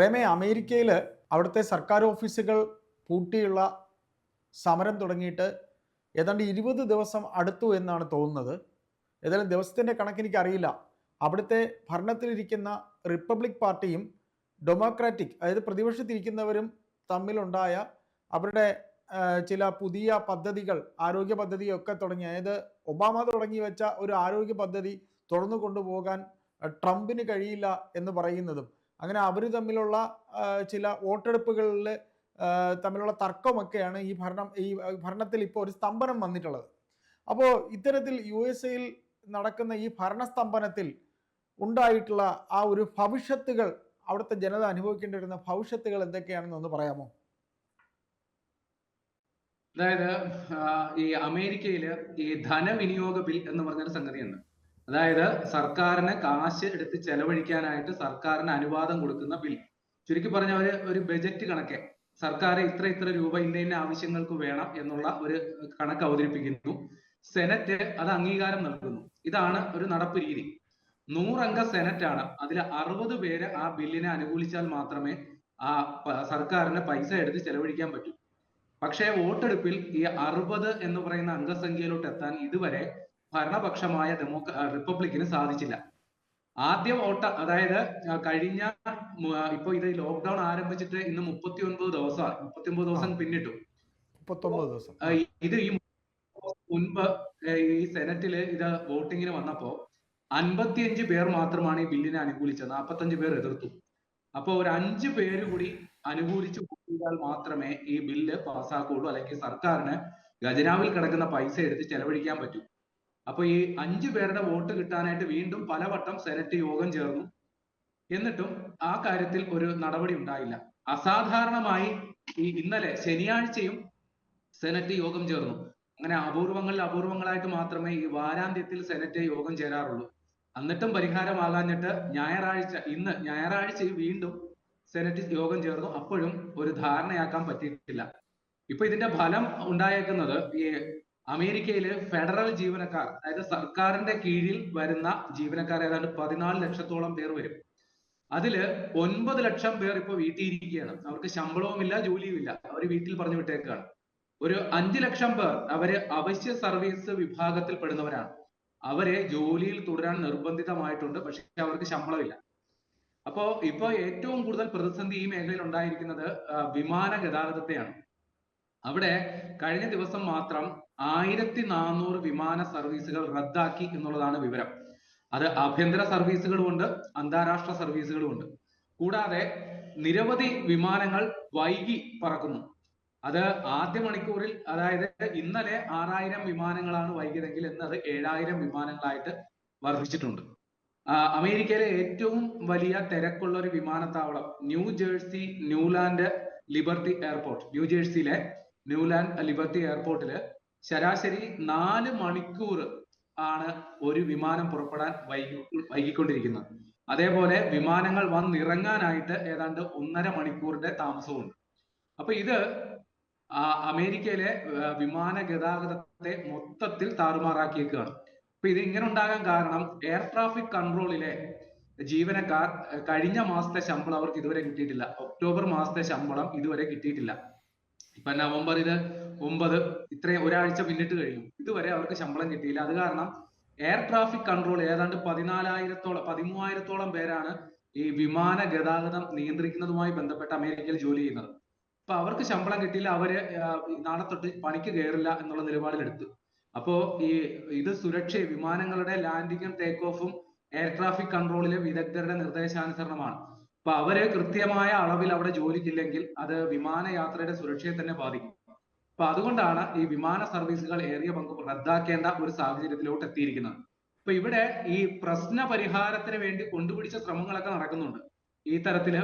പ്രേമേ അമേരിക്കയിൽ അവിടുത്തെ സർക്കാർ ഓഫീസുകൾ പൂട്ടിയുള്ള സമരം തുടങ്ങിയിട്ട് ഏതാണ്ട് ഇരുപത് ദിവസം അടുത്തു എന്നാണ് തോന്നുന്നത്. ഏതായാലും ദിവസത്തിന്റെ കണക്ക് എനിക്കറിയില്ല. അവിടുത്തെ ഭരണത്തിലിരിക്കുന്ന റിപ്പബ്ലിക് പാർട്ടിയും ഡെമോക്രാറ്റിക് അതായത് പ്രതിപക്ഷത്തിരിക്കുന്നവരും തമ്മിലുണ്ടായ അവരുടെ ചില പുതിയ പദ്ധതികൾ ആരോഗ്യ പദ്ധതിയൊക്കെ തുടങ്ങി അതായത് ഒബാമ തുടങ്ങി വെച്ച ഒരു ആരോഗ്യ പദ്ധതി തുടർന്നു കൊണ്ടുപോകാൻ ട്രംപിന് കഴിയില്ല എന്ന് പറയുന്നതും അങ്ങനെ അവർ തമ്മിലുള്ള ചില വോട്ടെടുപ്പുകളിൽ തമ്മിലുള്ള തർക്കമൊക്കെയാണ് ഈ ഭരണം ഈ ഭരണത്തിൽ ഇപ്പോൾ ഒരു സ്തംഭനം വന്നിട്ടുള്ളത്. അപ്പോൾ ഇത്തരത്തിൽ യു എസ് എയിൽ നടക്കുന്ന ഈ ഭരണസ്തംഭനത്തിൽ ഉണ്ടായിട്ടുള്ള ആ ഒരു ഭവിഷ്യത്തുകൾ അവിടുത്തെ ജനത അനുഭവിക്കേണ്ടി വരുന്ന ഭവിഷ്യത്തുകൾ എന്തൊക്കെയാണെന്ന് ഒന്ന് പറയാമോ? അതായത് ഈ അമേരിക്കയിൽ ഈ ധനവിനിയോഗ ബിൽ എന്ന് പറഞ്ഞൊരു സംഗതിയുണ്ട്. അതായത് സർക്കാരിന് കാശ് എടുത്ത് ചെലവഴിക്കാനായിട്ട് സർക്കാരിന് അനുവാദം കൊടുക്കുന്ന ബിൽ. ചുരുക്കി പറഞ്ഞ ഒരു ഒരു ബജറ്റ് കണക്കെ. സർക്കാർ ഇത്ര ഇത്ര രൂപ ഇന്ന ഇന്ന ആവശ്യങ്ങൾക്ക് വേണം എന്നുള്ള ഒരു കണക്ക് അവതരിപ്പിക്കുന്നു. സെനറ്റ് അത് അംഗീകാരം നൽകുന്നു. ഇതാണ് ഒരു നടപ്പ് രീതി. നൂറംഗ സെനറ്റ് ആണ് അതിൽ അറുപത് പേര് ആ ബില്ലിനെ അനുകൂലിച്ചാൽ മാത്രമേ ആ സർക്കാരിന് പൈസ എടുത്ത് ചെലവഴിക്കാൻ പറ്റൂ. പക്ഷേ വോട്ടെടുപ്പിൽ ഈ അറുപത് എന്ന് പറയുന്ന അംഗസംഖ്യയിലോട്ട് എത്താൻ ഇതുവരെ ഭരണപക്ഷമായ ഡെമോക്ര റിപ്പബ്ലിക്കിന് സാധിച്ചില്ല. ആദ്യം വോട്ട് അതായത് കഴിഞ്ഞ ഇപ്പൊ ഇത് ലോക്ക്ഡൌൺ ആരംഭിച്ചിട്ട് ഇന്ന് മുപ്പത്തി ഒൻപത് ദിവസമാണ്. മുപ്പത്തി ഒമ്പത് ദിവസം പിന്നിട്ടു. ദിവസം. ഇത് ഈ മുൻപ് ഈ സെനറ്റിൽ ഇത് വോട്ടിങ്ങിന് വന്നപ്പോ അൻപത്തിയഞ്ച് പേർ മാത്രമാണ് ഈ ബില്ലിനെ അനുകൂലിച്ചത്. നാൽപ്പത്തഞ്ച് പേർ എതിർത്തു. അപ്പൊ ഒരു അഞ്ച് പേര് കൂടി അനുകൂലിച്ച് ചെയ്താൽ മാത്രമേ ഈ ബില്ല് പാസ്സാക്കുള്ളൂ അല്ലെങ്കിൽ സർക്കാരിന് ഖജനാവിൽ കിടക്കുന്ന പൈസ എടുത്ത് ചെലവഴിക്കാൻ പറ്റൂ. അപ്പൊ ഈ അഞ്ചു പേരുടെ വോട്ട് കിട്ടാനായിട്ട് വീണ്ടും പലവട്ടം സെനറ്റ് യോഗം ചേർന്നു. എന്നിട്ടും ആ കാര്യത്തിൽ ഒരു നടപടി ഉണ്ടായില്ല. അസാധാരണമായി ഈ ഇന്നലെ ശനിയാഴ്ചയും സെനറ്റ് യോഗം ചേർന്നു. അങ്ങനെ അപൂർവങ്ങളിൽ അപൂർവങ്ങളായിട്ട് മാത്രമേ ഈ വാരാന്ത്യത്തിൽ സെനറ്റ് യോഗം ചേരാറുള്ളൂ. എന്നിട്ടും പരിഹാരമാകാഞ്ഞിട്ട് ഞായറാഴ്ച ഇന്ന് ഞായറാഴ്ച വീണ്ടും സെനറ്റ് യോഗം ചേർന്നു. അപ്പോഴും ഒരു ധാരണയാക്കാൻ പറ്റിയിട്ടില്ല. ഇപ്പൊ ഇതിന്റെ ഫലം ഉണ്ടായേക്കുന്നത് ഈ അമേരിക്കയിലെ ഫെഡറൽ ജീവനക്കാർ അതായത് സർക്കാരിന്റെ കീഴിൽ വരുന്ന ജീവനക്കാർ ഏതാണ്ട് പതിനാല് ലക്ഷത്തോളം പേർ വരും. അതിൽ ഒൻപത് ലക്ഷം പേർ ഇപ്പൊ വീട്ടിൽ ഇരിക്കുകയാണ് അവർക്ക് ശമ്പളവുമില്ല ജോലിയുമില്ല. അവർ വീട്ടിൽ പറഞ്ഞു വിട്ടേക്കാണ്. ഒരു അഞ്ചു ലക്ഷം പേർ അവർ അവശ്യ സർവീസ് വിഭാഗത്തിൽ പെടുന്നവരാണ് അവരെ ജോലിയിൽ തുടരാൻ നിർബന്ധിതമായിട്ടുണ്ട് പക്ഷെ അവർക്ക് ശമ്പളമില്ല. അപ്പോ ഇപ്പൊ ഏറ്റവും കൂടുതൽ പ്രതിസന്ധി ഈ മേഖലയിൽ ഉണ്ടായിരിക്കുന്നത് വിമാന ഗതാഗതത്തെയാണ്. അവിടെ കഴിഞ്ഞ ദിവസം മാത്രം ആയിരത്തി നാനൂറ് വിമാന സർവീസുകൾ റദ്ദാക്കി എന്നുള്ളതാണ് വിവരം. അത് ആഭ്യന്തര സർവീസുകളുമുണ്ട് അന്താരാഷ്ട്ര സർവീസുകളുമുണ്ട് കൂടാതെ നിരവധി വിമാനങ്ങൾ വൈകി പറക്കുന്നു. അത് ആദ്യ മണിക്കൂറിൽ അതായത് ഇന്നലെ ആറായിരം വിമാനങ്ങളാണ് വൈകിയതെങ്കിൽ ഇന്ന് അത് ഏഴായിരം വിമാനങ്ങളായിട്ട് വർദ്ധിച്ചിട്ടുണ്ട്. അമേരിക്കയിലെ ഏറ്റവും വലിയ തിരക്കുള്ള ഒരു വിമാനത്താവളം New Jersey Newland Liberty airport. New ജേഴ്സിയിലെ Newland Liberty എയർപോർട്ടിൽ ശരാശരി നാല് മണിക്കൂർ ആണ് ഒരു വിമാനം പുറപ്പെടാൻ വൈകി വൈകിക്കൊണ്ടിരിക്കുന്നത്. അതേപോലെ വിമാനങ്ങൾ വന്നിറങ്ങാനായിട്ട് ഏതാണ്ട് ഒന്നര മണിക്കൂറിന്റെ താമസമുണ്ട്. അപ്പൊ ഇത് അമേരിക്കയിലെ വിമാന ഗതാഗതത്തെ മൊത്തത്തിൽ താറുമാറാക്കിയേക്കുകയാണ്. അപ്പൊ ഇത് ഇങ്ങനെ ഉണ്ടാകാൻ കാരണം എയർ ട്രാഫിക് കൺട്രോളിലെ ജീവനക്കാർ കഴിഞ്ഞ മാസത്തെ ശമ്പളം അവർക്ക് ഇതുവരെ കിട്ടിയിട്ടില്ല. ഒക്ടോബർ മാസത്തെ ശമ്പളം ഇതുവരെ കിട്ടിയിട്ടില്ല. ഇപ്പൊ നവംബർ ഇത് ഒമ്പത് ഇത്രയും ഒരാഴ്ച പിന്നിട്ട് കഴിഞ്ഞു. ഇതുവരെ അവർക്ക് ശമ്പളം കിട്ടിയില്ല. അത് കാരണം എയർ ട്രാഫിക് കൺട്രോൾ ഏതാണ്ട് പതിനാലായിരത്തോളം പതിമൂവായിരത്തോളം പേരാണ് ഈ വിമാന ഗതാഗതം നിയന്ത്രിക്കുന്നതുമായി ബന്ധപ്പെട്ട് അമേരിക്കയിൽ ജോലി ചെയ്യുന്നത്. അപ്പൊ അവർക്ക് ശമ്പളം കിട്ടിയില്ല. അവർ നാളെ തൊട്ട് പണിക്ക് കയറില്ല എന്നുള്ള നിലപാടിലെടുത്തു. അപ്പോ ഈ ഇത് സുരക്ഷ വിമാനങ്ങളുടെ ലാൻഡിങ്ങും ടേക്ക് ഓഫും എയർ ട്രാഫിക് കൺട്രോളിലെ വിദഗ്ധരുടെ നിർദ്ദേശാനുസരണമാണ്. അപ്പൊ അവർ കൃത്യമായ അളവിൽ അവിടെ ജോലിക്കില്ലെങ്കിൽ അത് വിമാനയാത്രയുടെ സുരക്ഷയെ തന്നെ ബാധിക്കും. അപ്പൊ അതുകൊണ്ടാണ് ഈ വിമാന സർവീസുകൾ ഏറിയ പങ്ക് റദ്ദാക്കേണ്ട ഒരു സാഹചര്യത്തിലോട്ട് എത്തിയിരിക്കുന്നത്. അപ്പൊ ഇവിടെ ഈ പ്രശ്ന പരിഹാരത്തിന് വേണ്ടി കൊണ്ടുപിടിച്ച ശ്രമങ്ങളൊക്കെ നടക്കുന്നുണ്ട്. ഈ തരത്തിൽ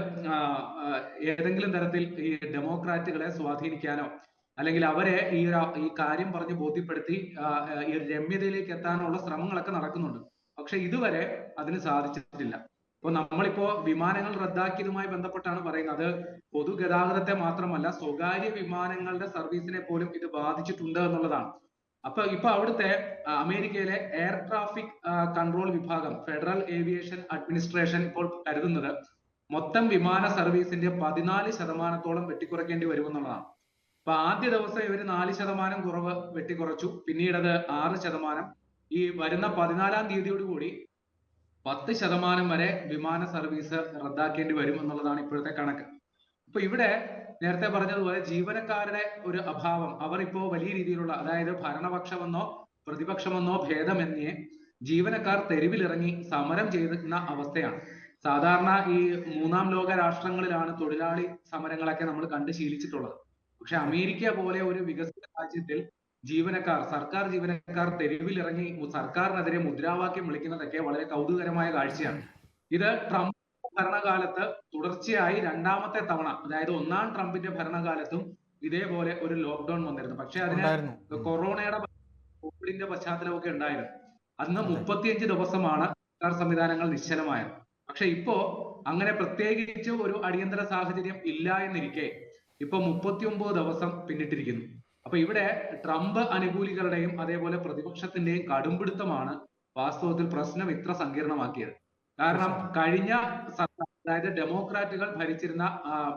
ഏതെങ്കിലും തരത്തിൽ ഈ ഡെമോക്രാറ്റുകളെ സ്വാധീനിക്കാനോ അല്ലെങ്കിൽ അവരെ ഈ ഒരു- ഈ കാര്യം പറഞ്ഞ് ബോധ്യപ്പെടുത്തി ഈ ഒരു രമ്യതയിലേക്ക് എത്താനുള്ള ശ്രമങ്ങളൊക്കെ നടക്കുന്നുണ്ട്. പക്ഷെ ഇതുവരെ അതിന് സാധിച്ചിട്ടില്ല. ഇപ്പൊ നമ്മളിപ്പോ വിമാനങ്ങൾ റദ്ദാക്കിയതുമായി ബന്ധപ്പെട്ടാണ് പറയുന്നത്. പൊതുഗതാഗതത്തെ മാത്രമല്ല സ്വകാര്യ വിമാനങ്ങളുടെ സർവീസിനെ പോലും ഇത് ബാധിച്ചിട്ടുണ്ട് എന്നുള്ളതാണ്. അപ്പൊ ഇപ്പൊ അവിടുത്തെ അമേരിക്കയിലെ എയർ ട്രാഫിക് കൺട്രോൾ വിഭാഗം ഫെഡറൽ ഏവിയേഷൻ അഡ്മിനിസ്ട്രേഷൻ ഇപ്പോൾ കരുതുന്നത് മൊത്തം വിമാന സർവീസിന്റെ പതിനാല് ശതമാനത്തോളം വെട്ടിക്കുറയ്ക്കേണ്ടി വരുമെന്നുള്ളതാണ് അപ്പൊ ആദ്യ ദിവസം ഇവർ നാല് ശതമാനം കുറവ് വെട്ടിക്കുറച്ചു. പിന്നീട് അത് ആറ് ശതമാനം. ഈ വരുന്ന പതിനാലാം തീയതിയോടുകൂടി പത്ത് ശതമാനം വരെ വിമാന സർവീസ് റദ്ദാക്കേണ്ടി വരും എന്നുള്ളതാണ് ഇപ്പോഴത്തെ കണക്ക്. അപ്പൊ ഇവിടെ നേരത്തെ പറഞ്ഞതുപോലെ ജീവനക്കാരുടെ ഒരു അഭാവം അവർ ഇപ്പോ വലിയ രീതിയിലുള്ള അതായത് ഭരണപക്ഷമെന്നോ പ്രതിപക്ഷമെന്നോ ഭേദമെന്നേ ജീവനക്കാർ തെരുവിലിറങ്ങി സമരം ചെയ്യുന്ന അവസ്ഥയാണ്. സാധാരണ ഈ മൂന്നാം ലോക രാഷ്ട്രങ്ങളിലാണ് തൊഴിലാളി സമരങ്ങളൊക്കെ നമ്മൾ കണ്ട് ശീലിച്ചിട്ടുള്ളത്. പക്ഷെ അമേരിക്ക പോലെ ഒരു വികസിത രാജ്യത്തിൽ ജീവനക്കാർ സർക്കാർ ജീവനക്കാർ തെരുവിലിറങ്ങി സർക്കാരിനെതിരെ മുദ്രാവാക്യം വിളിക്കുന്നതൊക്കെ വളരെ കൗതുകരമായ കാഴ്ചയാണ്. ഇത് ട്രംപ് ഭരണകാലത്ത് തുടർച്ചയായി രണ്ടാമത്തെ തവണ അതായത് ഒന്നാം ട്രംപിന്റെ ഭരണകാലത്തും ഇതേപോലെ ഒരു ലോക്ക്ഡൌൺ വന്നിരുന്നു. പക്ഷെ അതിന്. കൊറോണയുടെ കോവിഡിന്റെ പശ്ചാത്തലമൊക്കെ ഉണ്ടായിരുന്നു. അന്ന്. മുപ്പത്തിയഞ്ച് ദിവസമാണ് സർക്കാർ സംവിധാനങ്ങൾ നിശ്ചലമായത്. പക്ഷെ ഇപ്പോ അങ്ങനെ പ്രത്യേകിച്ച് ഒരു അടിയന്തര സാഹചര്യം ഇല്ല എന്നിരിക്കെ ഇപ്പൊ മുപ്പത്തിയൊമ്പത് ദിവസം പിന്നിട്ടിരിക്കുന്നു. അപ്പൊ ഇവിടെ ട്രംപ് അനുകൂലികളുടെയും അതേപോലെ പ്രതിപക്ഷത്തിന്റെയും കടുംപിടുത്തമാണ് വാസ്തവത്തിൽ പ്രശ്നം ഇത്ര സങ്കീർണമാക്കിയത് കാരണം കഴിഞ്ഞ അതായത് ഡെമോക്രാറ്റുകൾ ഭരിച്ചിരുന്ന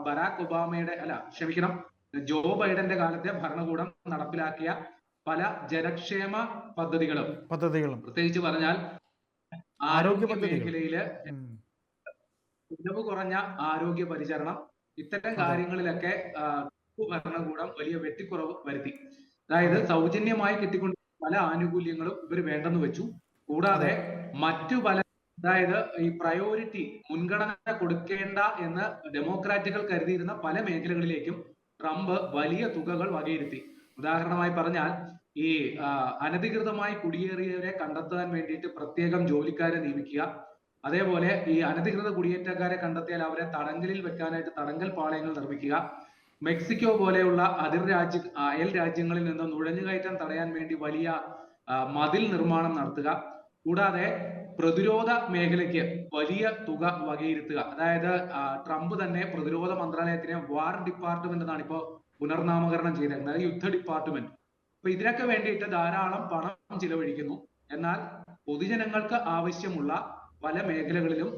ബരാക് ഒബാമയുടെ അല്ല ക്ഷമിക്കണം ജോ ബൈഡന്റെ കാലത്തെ ഭരണകൂടം നടപ്പിലാക്കിയ പല ജനക്ഷേമ പദ്ധതികളും പദ്ധതികളും പ്രത്യേകിച്ച് പറഞ്ഞാൽ ആരോഗ്യ. മേഖലയിൽ ചിലവ് കുറഞ്ഞ ആരോഗ്യ പരിചരണം ഇത്തരം. കാര്യങ്ങളിലൊക്കെ ഭരണകൂടം വലിയ വെട്ടിക്കുറവ് വരുത്തി. അതായത് സൗജന്യമായി കിട്ടിക്കൊണ്ട് പല ആനുകൂല്യങ്ങളും ഇവർ വേണ്ടെന്ന് വെച്ചു. കൂടാതെ മറ്റു പല അതായത് ഈ പ്രയോറിറ്റി മുൻഗണന കൊടുക്കേണ്ട എന്ന് ഡെമോക്രാറ്റുകൾ കരുതിയിരുന്ന പല മേഖലകളിലേക്കും ട്രംപ് വലിയ തുകകൾ വകയിരുത്തി. ഉദാഹരണമായി പറഞ്ഞാൽ ഈ അനധികൃതമായി കുടിയേറിയവരെ കണ്ടെത്താൻ വേണ്ടിയിട്ട് പ്രത്യേകം ജോലിക്കാരെ നിയമിക്കുക. അതേപോലെ ഈ അനധികൃത കുടിയേറ്റക്കാരെ കണ്ടെത്തിയാൽ അവരെ തടങ്കലിൽ വെക്കാനായിട്ട് തടങ്കൽ പാളയങ്ങൾ നിർമ്മിക്കുക. മെക്സിക്കോ പോലെയുള്ള അതിർ രാജ്യ അയൽ രാജ്യങ്ങളിൽ നിന്ന് നുഴഞ്ഞുകയറ്റം തടയാൻ വേണ്ടി വലിയ മതിൽ നിർമ്മാണം നടത്തുക. കൂടാതെ പ്രതിരോധ മേഖലയ്ക്ക് വലിയ തുക വകയിരുത്തുക. അതായത് ട്രംപ് തന്നെ പ്രതിരോധ മന്ത്രാലയത്തിനെ വാർ ഡിപ്പാർട്ട്മെന്റ് എന്നാണ് ഇപ്പോ പുനർനാമകരണം ചെയ്തിരിക്കുന്നത് യുദ്ധ ഡിപ്പാർട്ട്മെന്റ്. അപ്പൊ ഇതിനൊക്കെ വേണ്ടിയിട്ട് ധാരാളം പണം ചിലവഴിക്കുന്നു. എന്നാൽ പൊതുജനങ്ങൾക്ക് ആവശ്യമുള്ള പല മേഖലകളിലും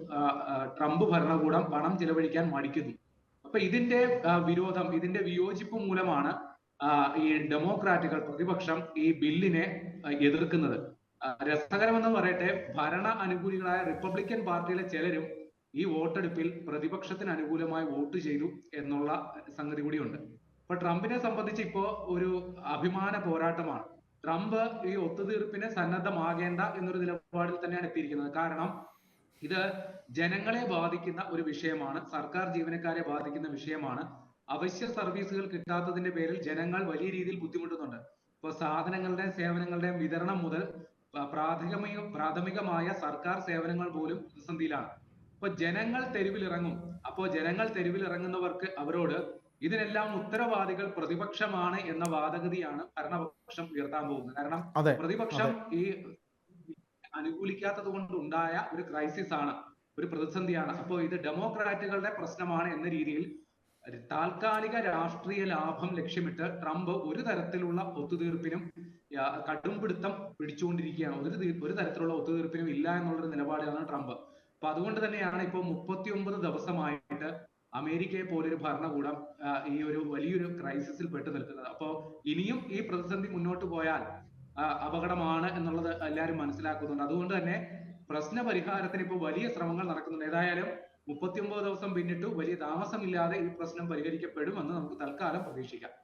ട്രംപ് ഭരണകൂടം പണം ചിലവഴിക്കാൻ മടിക്കുന്നു. അപ്പൊ ഇതിന്റെ വിരോധം ഇതിന്റെ വിയോജിപ്പ് മൂലമാണ് ഈ ഡെമോക്രാറ്റുകൾ പ്രതിപക്ഷം ഈ ബില്ലിനെ എതിർക്കുന്നത്. രസകരമെന്ന് പറയട്ടെ ഭരണ അനുകൂലികളായ റിപ്പബ്ലിക്കൻ പാർട്ടിയിലെ ചിലരും ഈ വോട്ടെടുപ്പിൽ പ്രതിപക്ഷത്തിന് അനുകൂലമായി വോട്ട് ചെയ്തു എന്നുള്ള സംഗതി കൂടിയുണ്ട്. അപ്പൊ ട്രംപിനെ സംബന്ധിച്ച് ഇപ്പോ ഒരു അഭിമാന പോരാട്ടമാണ്. ട്രംപ് ഈ ഒത്തുതീർപ്പിന് സന്നദ്ധമാകേണ്ട എന്നൊരു നിലപാടിൽ തന്നെയാണ് എത്തിയിരിക്കുന്നത്. കാരണം ഇത് ജനങ്ങളെ ബാധിക്കുന്ന ഒരു വിഷയമാണ് സർക്കാർ ജീവനക്കാരെ ബാധിക്കുന്ന വിഷയമാണ്. അവശ്യ സർവീസുകൾ കിട്ടാത്തതിന്റെ പേരിൽ ജനങ്ങൾ വലിയ രീതിയിൽ ബുദ്ധിമുട്ടുന്നുണ്ട്. ഇപ്പൊ സാധനങ്ങളുടെയും സേവനങ്ങളുടെയും വിതരണം മുതൽ പ്രാഥമിക പ്രാഥമികമായ സർക്കാർ സേവനങ്ങൾ പോലും പ്രതിസന്ധിയിലാണ്. അപ്പൊ ജനങ്ങൾ തെരുവിലിറങ്ങും. അപ്പോ ജനങ്ങൾ തെരുവിലിറങ്ങുന്നവർക്ക് അവരോട് ഇതിനെല്ലാം ഉത്തരവാദികൾ പ്രതിപക്ഷമാണ് എന്ന വാദഗതിയാണ് ഭരണപക്ഷം ഉയർത്താൻ പോകുന്നത്. കാരണം പ്രതിപക്ഷം ഈ അനുകൂലിക്കാത്തത് കൊണ്ട് ഉണ്ടായ ഒരു ക്രൈസിസ് ആണ് ഒരു പ്രതിസന്ധിയാണ്. അപ്പോൾ ഇത് ഡെമോക്രാറ്റുകളുടെ പ്രശ്നമാണ് എന്ന രീതിയിൽ താൽക്കാലിക രാഷ്ട്രീയ ലാഭം ലക്ഷ്യമിട്ട് ട്രംപ് ഒരു തരത്തിലുള്ള ഒത്തുതീർപ്പിനും കടുംപിടുത്തം പിടിച്ചുകൊണ്ടിരിക്കുകയാണ്. ഒരു ഒരു തരത്തിലുള്ള ഒത്തുതീർപ്പിനും ഇല്ല എന്നുള്ളൊരു നിലപാടിലാണ് ട്രംപ്. അപ്പൊ അതുകൊണ്ട് തന്നെയാണ് ഇപ്പൊ മുപ്പത്തിയൊമ്പത് ദിവസമായിട്ട് അമേരിക്കയെ പോലൊരു ഭരണകൂടം ഈ ഒരു വലിയൊരു ക്രൈസിസിൽ പെട്ടു നിൽക്കുന്നത്. അപ്പോ ഇനിയും ഈ പ്രതിസന്ധി മുന്നോട്ട് പോയാൽ അപകടമാണ് എന്നുള്ളത് എല്ലാവരും മനസ്സിലാക്കുന്നുണ്ട്. അതുകൊണ്ട് തന്നെ പ്രശ്ന പരിഹാരത്തിന് ഇപ്പോൾ വലിയ ശ്രമങ്ങൾ നടക്കുന്നുണ്ട്. ഏതായാലും മുപ്പത്തിയൊമ്പത് ദിവസം പിന്നിട്ടു വലിയ താമസമില്ലാതെ ഈ പ്രശ്നം പരിഹരിക്കപ്പെടുമെന്ന് നമുക്ക് തൽക്കാലം പ്രതീക്ഷിക്കാം.